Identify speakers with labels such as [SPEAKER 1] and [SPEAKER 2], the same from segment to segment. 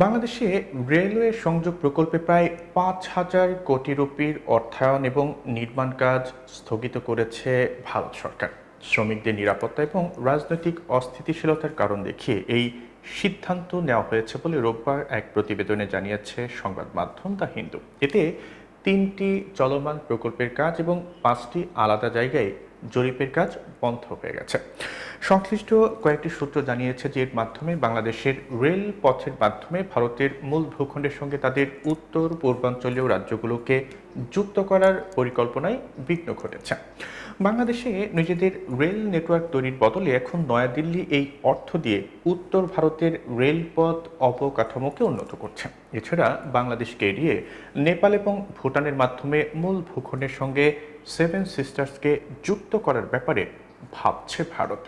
[SPEAKER 1] বাংলাদেশে রেলওয়ে সংযোগ প্রকল্পে প্রায় পাঁচ হাজার কোটি রুপির অর্থায়ন এবং নির্মাণ কাজ স্থগিত করেছে ভারত সরকার। শ্রমিকদের নিরাপত্তা এবং রাজনৈতিক অস্থিতিশীলতার কারণ দেখিয়ে এই সিদ্ধান্ত নেওয়া হয়েছে বলে রোববার এক প্রতিবেদনে জানিয়েছে সংবাদ মাধ্যম দ্য হিন্দু। এতে তিনটি চলমান প্রকল্পের কাজ এবং পাঁচটি আলাদা জায়গায় জরিপের কাজ বন্ধ হয়ে গেছে। সংশ্লিষ্ট কয়েকটি সূত্র জানিয়েছে যে এর মাধ্যমে বাংলাদেশের রেল পথের মাধ্যমে ভারতের মূল ভূখণ্ডের সঙ্গে তাদের উত্তর, পূর্বাঞ্চলীয় রাজ্যগুলোকে যুক্ত করার পরিকল্পনায় বিঘ্ন ঘটেছে। বাংলাদেশে নিজেদের রেল নেটওয়ার্ক তৈরির বদলে এখন নয়াদিল্লি এই অর্থ দিয়ে উত্তর ভারতের রেলপথ অবকাঠামোকে উন্নত করছে। এছাড়া বাংলাদেশকে এড়িয়ে নেপাল এবং ভুটানের মাধ্যমে মূল ভূখণ্ডের সঙ্গে সেভেন সিস্টার্সকে যুক্ত করার ব্যাপারে ভাবছে ভারত।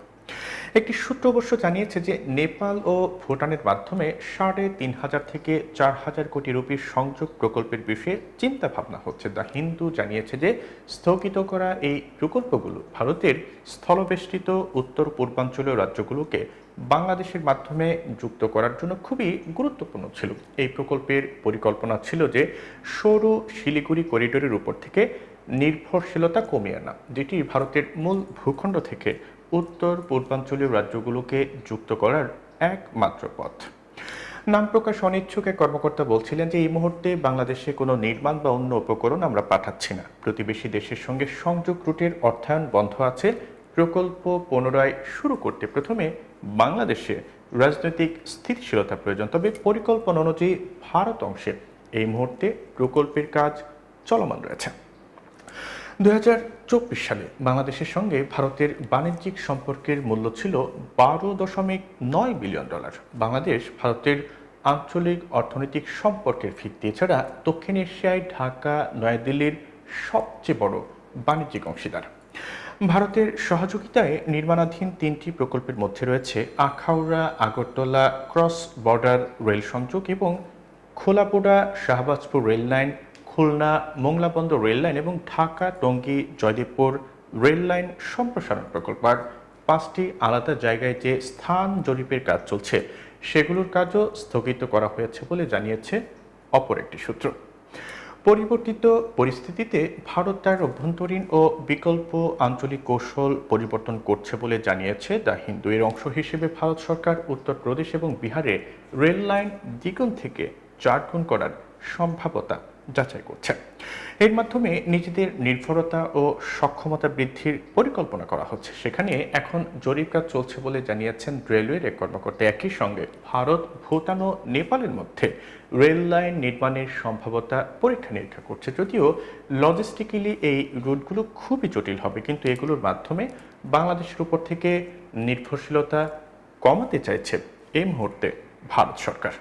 [SPEAKER 1] একটি সূত্র অবশ্য জানিয়েছে যে, নেপাল ও ভুটানের মাধ্যমে সাড়ে তিন হাজার থেকে চার হাজার কোটি রুপির সংযোগ প্রকল্পের বিষয়ে চিন্তা ভাবনা হচ্ছে। দ্য হিন্দু জানিয়েছে যে, স্থগিত করা এই প্রকল্পগুলো ভারতের স্থলবেষ্টিত উত্তর পূর্বাঞ্চলীয় রাজ্যগুলোকে বাংলাদেশের মাধ্যমে যুক্ত করার জন্য খুবই গুরুত্বপূর্ণ ছিল। এই প্রকল্পের পরিকল্পনা ছিল যে, সৌর শিলিগুড়ি করিডোরের উপর থেকে নির্ভরশীলতা কমিয়ে আনা, যেটি ভারতের মূল ভূখণ্ড থেকে উত্তর, পূর্বাঞ্চলীয় রাজ্যগুলোকে যুক্ত করার একমাত্র পথ। নাম প্রকাশ অনিচ্ছুক এক কর্মকর্তা বলছিলেন যে, এই মুহূর্তে বাংলাদেশে কোনো নির্মাণ বা অন্য উপকরণ আমরা পাঠাচ্ছি না। প্রতিবেশী দেশের সঙ্গে সংযোগ রুটের অর্থায়ন বন্ধ আছে। প্রকল্প পুনরায় শুরু করতে প্রথমে বাংলাদেশে রাজনৈতিক স্থিতিশীলতা প্রয়োজন। তবে পরিকল্পনা অনুযায়ী ভারত অংশে এই মুহূর্তে প্রকল্পের কাজ চলমান রয়েছে। দু চব্বিশ সালে বাংলাদেশের সঙ্গে ভারতের বাণিজ্যিক সম্পর্কের মূল্য ছিল বারো দশমিক নয় বিলিয়ন ডলার। বাংলাদেশ ভারতের আঞ্চলিক অর্থনৈতিক সম্পর্কের ভিত্তি এছাড়া দক্ষিণ এশিয়ায় ঢাকা, নয়াদিল্লির সবচেয়ে বড় বাণিজ্যিক অংশীদার। ভারতের সহযোগিতায় নির্মাণাধীন তিনটি প্রকল্পের মধ্যে রয়েছে Akhaura, Agartala cross border rail সংযোগ এবং খোলাপোড়া শাহবাজপুর রেল লাইন খুলনা, মোংলাবন্দর রেল লাইন এবং ঢাকা, টঙ্গী, জয়দেবপুর রেল লাইন সম্প্রসারণ প্রকল্প। আর পাঁচটি আলাদা জায়গায় যে স্থান জরিপের কাজ চলছে, সেগুলোর কাজও স্থগিত করা হয়েছে বলে জানিয়েছে অপর একটি সূত্র। পরিবর্তিত পরিস্থিতিতে ভারত তার অভ্যন্তরীণ ও বিকল্প আঞ্চলিক কৌশল পরিবর্তন করছে বলে জানিয়েছে দ্য হিন্দু এর অংশ হিসেবে ভারত সরকার উত্তরপ্রদেশ এবং বিহারে রেল লাইন দ্বিগুণ থেকে চার গুণ করার সম্ভাব্যতা যাচাই করছে এর মাধ্যমে নিজেদের নির্ভরতা ও সক্ষমতা বৃদ্ধির পরিকল্পনা করা হচ্ছে। সেখানে এখন জরিপ কাজ চলছে বলে জানিয়েছেন রেলওয়ের এক কর্মকর্তা। একই সঙ্গে ভারত, ভুটান ও নেপালের মধ্যে রেল লাইন নির্মাণের সম্ভাব্যতা পরীক্ষা নিরীক্ষা করছে। যদিও লজিস্টিক্যালি এই রুটগুলো খুবই জটিল হবে, কিন্তু এগুলোর মাধ্যমে বাংলাদেশের উপর থেকে নির্ভরশীলতা কমাতে চাইছে এই মুহূর্তে ভারত সরকার।